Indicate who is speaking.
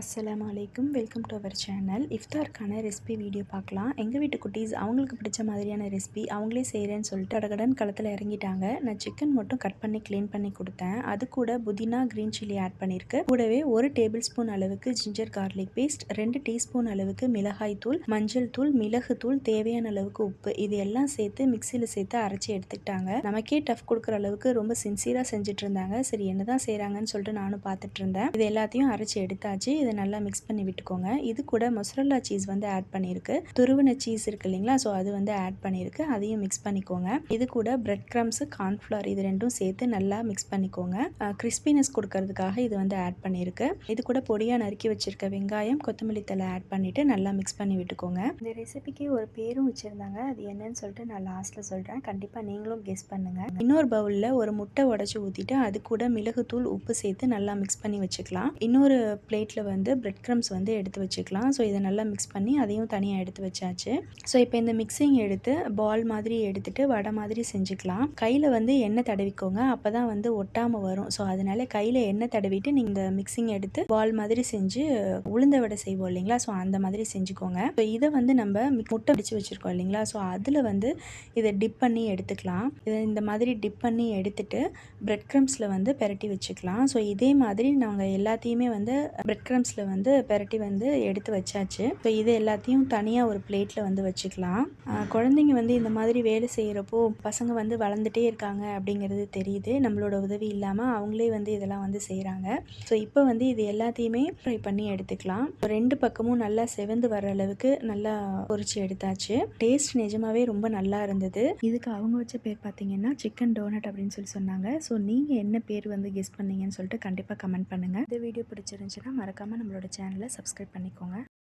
Speaker 1: அஸ்லாம் அலைக்கும். Welcome to our channel. இஃப்தாருக்கான recipe video பார்க்கலாம். எங்கள் வீட்டு குட்டீஸ் அவங்களுக்கு பிடிச்ச மாதிரியான ரெசிபி அவங்களே செய்கிறேன்னு சொல்லிட்டு கடகடன் களத்தில் இறங்கிட்டாங்க. நான் சிக்கன் மட்டும் கட் பண்ணி க்ளீன் பண்ணி கொடுத்தேன். அது கூட புதினா க்ரீன் சில்லி ஆட் பண்ணியிருக்கு. கூடவே ஒரு டேபிள் ஸ்பூன் அளவுக்கு ஜிஞ்சர் கார்லிக் பேஸ்ட் ரெண்டு டீஸ்பூன் அளவுக்கு மிளகாய் தூள் மஞ்சள் தூள் மிளகு தூள் தேவையான அளவுக்கு உப்பு. இது எல்லாம் சேர்த்து மிக்சியில் சேர்த்து அரைச்சி எடுத்துக்கிட்டாங்க. நமக்கே டஃப் கொடுக்குற அளவுக்கு ரொம்ப சின்சியராக செஞ்சுட்டு இருந்தாங்க. சரி என்ன தான் செய்கிறாங்கன்னு சொல்லிட்டு நானும் பார்த்துட்டு இருந்தேன். இது எல்லாத்தையும் அரைச்சி எடுத்தாச்சு. இதை நல்லா மிக்ஸ் பண்ணி விட்டுக்கோங்க. இது கூட மொசரல்லா சீஸ் வந்து ஆட் பண்ணியிருக்கு துருவின சீஸ் இருக்கு இல்லைங்களா? ஸோ அது வந்து ஆட் பண்ணியிருக்கு அதையும் மிக்ஸ் பண்ணிக்கோங்க. இது கூட பிரெட் கிரம்ஸு கார்ன்ஃப்ளவர் இது ரெண்டும் சேர்த்து நல்லா மிக்ஸ் பண்ணிக்கோங்க. கிறிஸ்பினஸ் கொடுக்கறதுக்காக இது வந்து ஆட் பண்ணியிருக்கு இது கூட பொடியாக நறுக்கி வச்சிருக்க வெங்காயம் கொத்தமல்லி தலை ஆட் பண்ணிவிட்டு நல்லா மிக்ஸ் பண்ணி விட்டுக்கோங்க. இந்த ரெசிபிக்கு ஒரு பேரும் வச்சுருந்தாங்க. அது என்னன்னு சொல்லிட்டு நான் லாஸ்ட்டில் சொல்கிறேன் கண்டிப்பாக நீங்களும் கெஸ் பண்ணுங்கள் இன்னொரு பவுலில் ஒரு முட்டை உடச்சி ஊற்றிட்டு அது கூட மிளகுத்தூள் உப்பு சேர்த்து நல்லா மிக்ஸ் பண்ணி வச்சுக்கலாம். இன்னொரு பிளேட்டில் வந்து வந்து பிரெட் க்ரம்ஸ் வந்து எடுத்து வச்சுக்கலாம். ஸோ இதை நல்லா மிக்ஸ் பண்ணி அதையும் தனியாக எடுத்து வச்சாச்சு. ஸோ இப்போ இந்த மிக்சிங் எடுத்து பால் மாதிரி எடுத்துகிட்டு வடை மாதிரி செஞ்சுக்கலாம். கையில் வந்து எண்ணெய் தடவிக்கோங்க. அப்போ தான் வந்து ஒட்டாமல் வரும். ஸோ அதனால கையில் எண்ணெய் தடவிட்டு நீங்கள் இந்த மிக்சிங் எடுத்து பால் மாதிரி செஞ்சு உளுந்த வடை செய்வோம் இல்லைங்களா? ஸோ அந்த மாதிரி செஞ்சுக்கோங்க. ஸோ இதை வந்து நம்ம முட்டை அடித்து வச்சுருக்கோம் இல்லைங்களா? ஸோ அதில் வந்து இதை டிப் பண்ணி எடுத்துக்கலாம். இதை இந்த மாதிரி டிப் பண்ணி எடுத்துட்டு பிரெட் க்ரம்ஸில் வந்து பெரட்டி வச்சுக்கலாம். ஸோ இதே மாதிரி நாங்கள் எல்லாத்தையுமே வந்து பிரெட் க்ரம்ஸில் வந்து பெரட்டி வந்து எடுத்து வச்சாச்சு. இப்போ இது எல்லாத்தையும் தனியாக ஒரு பிளேட்டில் வந்து வச்சுக்கலாம். குழந்தைங்க வந்து இந்த மாதிரி வேலை செய்கிறப்போ பசங்க வந்து வளர்ந்துட்டே இருக்காங்க அப்படிங்கிறது தெரியுது. நம்மளோட உதவி இல்லாமல் அவங்களே வந்து இதெல்லாம் வந்து செய்கிறாங்க ஸோ இப்போ வந்து இது எல்லாத்தையுமே ஃப்ரை பண்ணி எடுத்துக்கலாம். ரெண்டு பக்கமும் நல்லா செவந்து வர அளவுக்கு நல்லா பொறிச்சு எடுத்தாச்சு. டேஸ்ட் நிஜமாவே ரொம்ப நல்லா இருந்தது. இதுக்கு அவங்க வச்ச பேர் பார்த்தீங்கன்னா சிக்கன் டோனட் அப்படின்னு சொல்லி சொன்னாங்க. ஸோ நீங்கள் என்ன பேர் வந்து கெஸ் பண்ணீங்கன்னு சொல்லிட்டு கண்டிப்பாக கமெண்ட் பண்ணுங்கள் இந்த வீடியோ பிடிச்சிருந்துச்சுன்னா மறக்காமல் நம்மளோட சேனலை சப்ஸ்கிரைப் பண்ணிக்கோங்க.